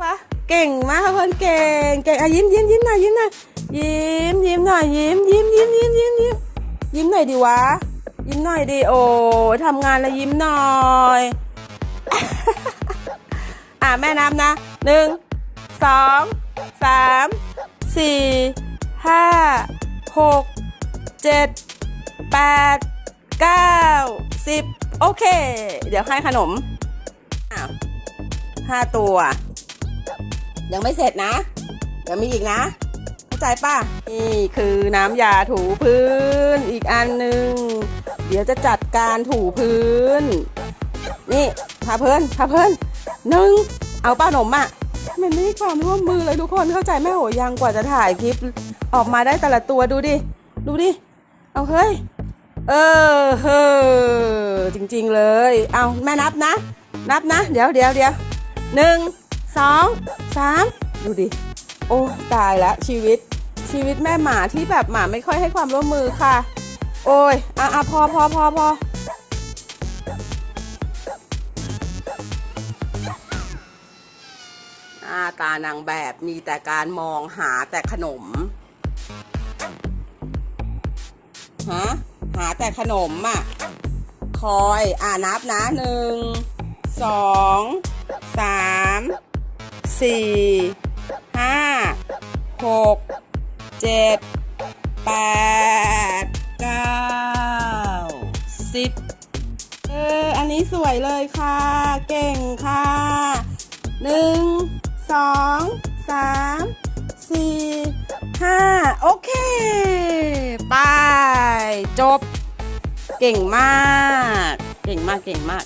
ปะเก่งมากค่ะเพื่อนเก่งเก่งอะยิ้มยิ้มยิ้มหน่อยยิ้มหน่อยยิ้มยิ้มหน่อยยิ้มยิ้มยิ้มยิ้มยิ้มยิ้มยิ้มหน่อยดิวะ ยิ้มหน่อยดิโอ้ทำงานแล้วยิ้มหน่อยอะแม่นับนะหนึ่งสองสามสี่ห้าหกเจ็ดแปดเก้าสิบโอเค เดี๋ยวให้ขนมอ้าวห้าตัว ยังไม่เสร็จนะเดี๋ยวมีอีกนะ เข้าใจป่ะ นี่คือน้ำยาถูพื้น อีกอันหนึ่ง เดี๋ยวจะจัดการถูพื้น นี่พาเพื่อนพาเพื่อนหนึ่งเอาป้าหนมอะมันไม่มีความร่วมมือเลยทุกคนเข้าใจแม่โหยังกว่าจะถ่ายคลิป ออกมาได้แต่ละตัวดูดิ ดูดิ เอาเฮ้ย เออเฮ้อจริงๆเลย เอาแม่นับนะ นับนะ เดี๋ยวเดี๋ยวเดี๋ยวหนึ่ง สองสามดูดิ โอ้ตายละชีวิต ชีวิตแม่หมาที่แบบหมาไม่ค่อยให้ความร่วมมือค่ะ โอ้ยอะอะพอพอพอพอหน้าตานางแบบมีแต่การมองหาแต่ขนมฮะหาแต่ขนมอะ คอยอ่านับนะหนึ่งสองสาม สี่ห้าหกเจ็ดแปดเก้าสิบเอออันนี้สวยเลยค่ะ เก่งค่ะหนึ่งสองสามสี่ห้าโอเคไปจบ เก่งมาก เก่งมากเก่งมาก